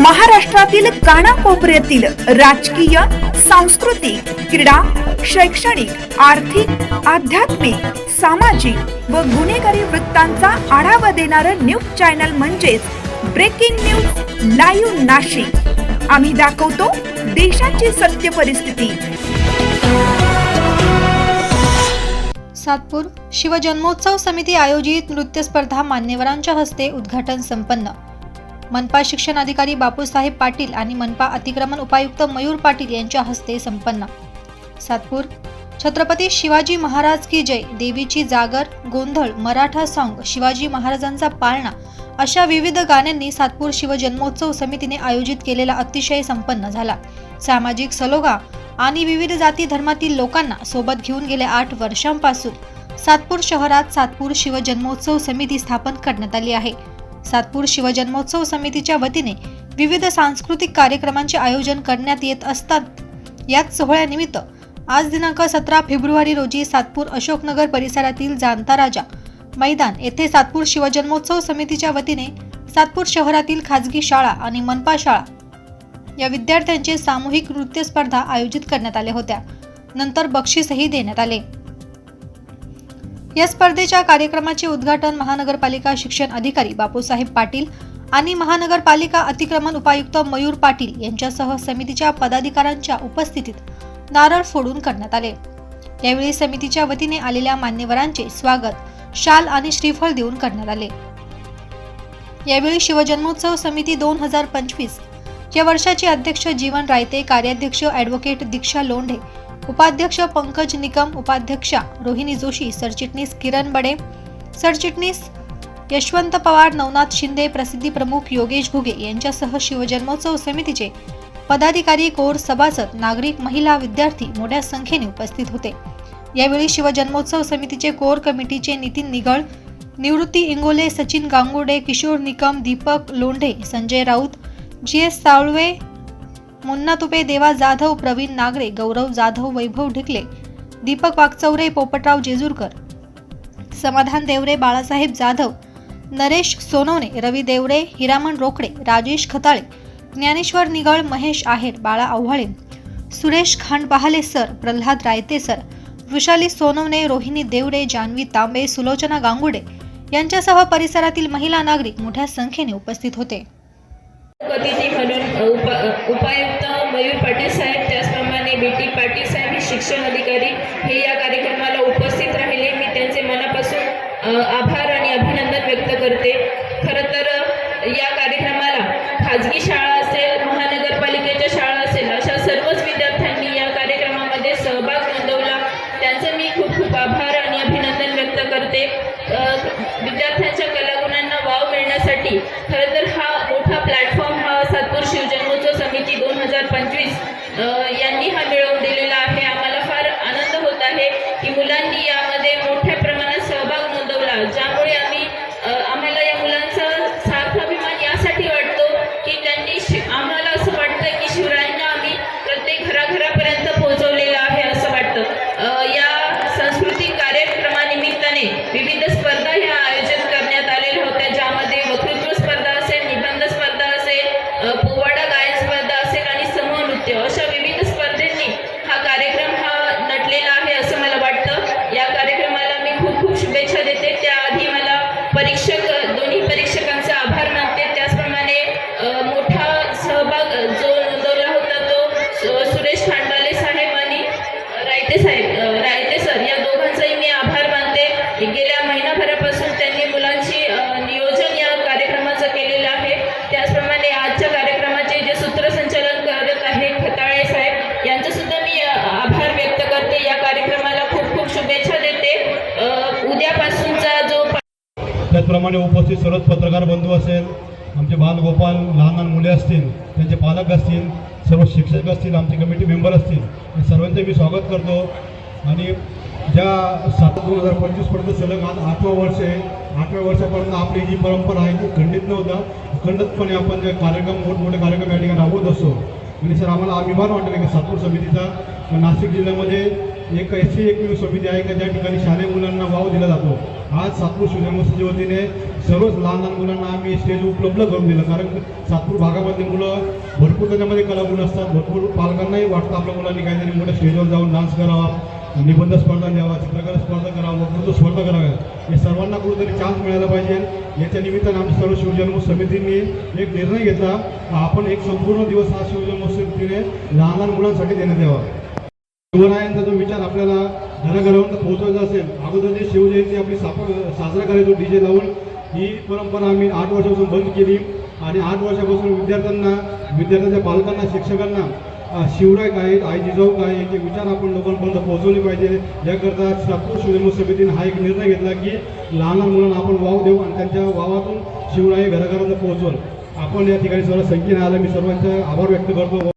महाराष्ट्रातील कानाकोपऱ्यातील राजकीय सांस्कृतिक क्रीडा शैक्षणिक आर्थिक आध्यात्मिक सामाजिक व गुन्हेगारी वृत्तांचा आढावा देणारं न्यूज चॅनल म्हणजेच ब्रेकिंग न्यूज लाईव्ह नाशिक. आम्ही दाखवतो देशाची सत्य परिस्थिती. सातपूर शिवजन्मोत्सव समिती आयोजित नृत्य स्पर्धा मान्यवरांच्या हस्ते उद्घाटन संपन्न. मनपा शिक्षण अधिकारी बापूसाहेब पाटील आणि मनपा अतिक्रमण उपायुक्त मयूर पाटील यांच्या हस्ते संपन्न. सातपूर छत्रपती शिवाजी महाराज की जय देवीची जागर गोंधळ मराठा सॉंग शिवाजी महाराजांचा पाळणा अशा विविध गाण्यांनी सातपूर शिवजन्मोत्सव समितीने आयोजित केलेला अतिशय संपन्न झाला. सामाजिक सलोगा आणि विविध जाती धर्मातील लोकांना सोबत घेऊन गेल्या आठ वर्षांपासून सातपूर शहरात सातपूर शिवजन्मोत्सव समिती स्थापन करण्यात आली आहे. सातपूर शिवजन्मोत्सव समितीच्या वतीने विविध सांस्कृतिक कार्यक्रमांचे आयोजन करण्यात येत असतात. याच सोहळ्यानिमित्त आज दिनांक सतरा फेब्रुवारी रोजी सातपूर अशोकनगर परिसरातील जाणता राजा मैदान येथे सातपूर शिवजन्मोत्सव समितीच्या वतीने सातपूर शहरातील खाजगी शाळा आणि मनपा शाळा या विद्यार्थ्यांचे सामूहिक नृत्य स्पर्धा आयोजित करण्यात आल्या होत्या. नंतर बक्षीसही देण्यात आले. या स्पर्धेच्या कार्यक्रमाचे उद्घाटन महानगरपालिका शिक्षण अधिकारी बापूसाहेब पाटील आणि महानगरपालिका अतिक्रमण उपायुक्त मयूर पाटील यांच्यासह समितीच्या पदाधिकाऱ्यांच्या उपस्थितीत नारळ फोडून करण्यात आले. यावेळी समितीच्या वतीने आलेल्या मान्यवरांचे स्वागत शाल आणि श्रीफळ देऊन करण्यात आले. यावेळी शिवजन्मोत्सव समिती दोन हजार पंचवीस या वर्षाचे अध्यक्ष जीवन रायते कार्याध्यक्ष ॲडव्होकेट दीक्षा लोंढे उपाध्यक्ष पंकज निकम उपाध्यक्षा रोहिणी जोशी सरचिटणीस किरण बडे सरचिटणीस यशवंत पवार नवनाथ शिंदे प्रसिद्धी प्रमुख योगेश घुगे यांच्यासह शिवजन्मोत्सव समितीचे पदाधिकारी कोर सभासद नागरिक महिला विद्यार्थी मोठ्या संख्येने उपस्थित होते. यावेळी शिवजन्मोत्सव समितीचे कोर कमिटीचे नितीन निगळ निवृत्ती इंगोले सचिन गांगुडे किशोर निकम दीपक लोंढे संजय राऊत जी एस साळवे मुन्ना तुपे देवा जाधव प्रवीण नागरे गौरव जाधव वैभव ढिकले दीपक वाकचौरे पोपटराव जेजूरकर. समाधान देवरे बाळासाहेब जाधव नरेश सोनवणे रवी देवरे हिरामण रोकडे राजेश खताळे ज्ञानेश्वर निगळ महेश आहेर बाळा आव्हाळे सुरेश खांडपहाले सर प्रल्हाद रायते सर वृषाली सोनवणे रोहिणी देवरे जान्हवी तांबे सुलोचना गांगुडे यांच्यासह परिसरातील महिला नागरिक मोठ्या संख्येने उपस्थित होते. अतिथी म्हणून उपा उपायुक्त मयूर पाटील साहेब त्याचप्रमाणे बी टी पाटील साहेब हे शिक्षण अधिकारी हे या कार्यक्रमाला उपस्थित राहिले. मी त्यांचे मनापासून आभार आणि अभिनंदन व्यक्त करते. खरं तर या कार्यक्रमाला खाजगी शाळा घरापासून त्यांनी मुलांची नियोजन या कार्यक्रमाचं केलेलं आहे. त्याचप्रमाणे आजच्या कार्यक्रमाचे जे सूत्रसंचालन करत आहे खताळे साहेब यांचं सुद्धा मी आभार व्यक्त करते. या कार्यक्रमाला खूप खूप शुभेच्छा देते. उद्यापासूनचा जो त्याचप्रमाणे उपस्थित सर्वच पत्रकार बंधू असेल आमचे बालगोपाल लहान लहान मुले असतील त्यांचे पालक असतील सर्व शिक्षक असतील आमचे कमिटी मेंबर असतील या सर्वांचे मी स्वागत करतो. आणि ज्या सात दोन हजार पंचवीसपर्यंत सलग आज आठवं वर्ष आहे. आठव्या वर्षापर्यंत आपली जी परंपरा आहे ती खंडित नव्हता. खंडितपणे आपण जे कार्यक्रम मोठमोठे कार्यक्रम या ठिकाणी राबवत असतो. आणि सर आम्हाला अभिमान वाटला की सातपूर समितीचा? नाशिक जिल्ह्यामध्ये एक अशी एकमेव समिती आहे का ज्या ठिकाणी शालेय मुलांना वाव दिला जातो? आज सातपूर शिवजन्मोत्सवच्या वतीने सर्वच लहान लहान मुलांना आम्ही स्टेज उपलब्ध करून दिलं. कारण सातपूर भागामध्ये मुलं भरपूर त्याच्यामध्ये कलागुण असतात. भरपूर पालकांनाही वाटतं आपल्या मुलांनी काहीतरी मोठ्या स्टेजवर जाऊन डान्स करावा. निबंध स्पर्धा द्यावा चित्रकला स्पर्धा करावा वक्तृत्व स्पर्धा कराव्या. हे सर्वांना कुठेतरी चान्स मिळायला पाहिजे. याच्या निमित्तानं आम्ही सर्व शिवजन्म समितींनी एक निर्णय घेतला. आपण एक संपूर्ण दिवस हा शिवजन्म समितीने लहान लहान मुलांसाठी देण्यात यावा. शिवरायांचा जो विचार आपल्याला घराघरापर्यंत पोहोचवायचा असेल अगोदर जे शिवजयंती आपली साप साजरा करायचो डी जे लावून ही परंपरा आम्ही आठ वर्षापासून बंद केली. आणि आठ वर्षापासून विद्यार्थ्यांना विद्यार्थ्यांच्या पालकांना शिक्षकांना शिवराय काय आई जिजाऊ काय याचे विचार आपण लोकांपर्यंत पोहोचवले पाहिजे. याकरता सातपूर शिवजन्म समितीने हा एक निर्णय घेतला की लहान लहान मुलांना आपण वाव देऊ आणि त्यांच्या वावातून शिवराय घराघरांना पोहोचवल आपण या ठिकाणी सर्व संख्येने आलं. मी सर्वांचा आभार व्यक्त करतो.